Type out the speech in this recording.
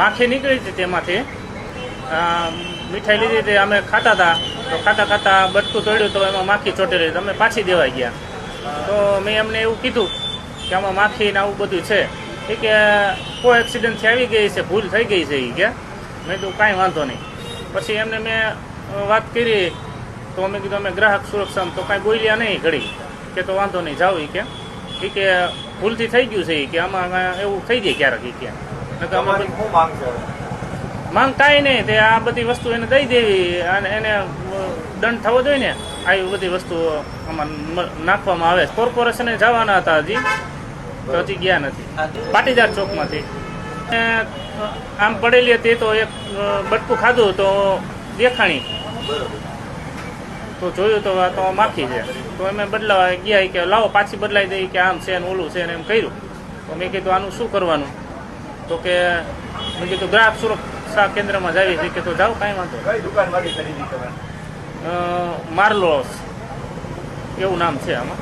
માખી નીકળી હતી તેમાંથી. મીઠાઈ લીધી હતી, અમે ખાતા હતા. તો ખાતા ખાતા બટકું તોડ્યું તો એમાં માખી ચોટેલી તમે પાછી દેવાઈ ગયા. તો મેં એમને એવું કીધું કે આમાં માખી ને આવું બધું છે. એ કે, કોઈ એક્સિડન્ટથી આવી ગઈ છે, ભૂલ થઈ ગઈ છે એ કે. મેં કીધું, કાંઈ વાંધો નહીં. પછી એમને મેં વાત કરી. તો અમે કીધું, અમે ગ્રાહક સુરક્ષામાં તો કાંઈ બોલ્યા નહીં ઘડી. કે તો વાંધો નહીં, જાઓ એ કે. એ કે, ભૂલથી થઈ ગયું છે એ કે. આમાં એવું થઈ જાય ક્યારેક એ કે. માંગ કાંઈ નહીં. તે આ બધી વસ્તુ એને દઈ દેવી અને એને દંડ થવો જોઈએ ને. આવી બધી વસ્તુ આમાં નાખવામાં આવે. કોર્પોરેશને જવાના હતા હજી. તો હજી ગયા નથી. પાટીદાર ચોકમાંથી. આમ પડેલી હતી તો એક બટકું ખાધું તો દેખાણી. તો જોયું તો આ તો માખી છે. તો અમે બદલાવા ગયા કે લાવો પાછી બદલાઈ દઈ કે આમ છે ને ઓલું છે ને એમ કર્યું. તો મેં કીધું આનું શું કરવાનું? તો કે મેં કીધું ગ્રાહક સુરક્ષા કેન્દ્રમાં જાવી છે કે તો જાઓ કાંઈ વાંધો. કઈ દુકાનમાંથી ખરીદી તમે માર્લોસ એવું નામ છે આમાં.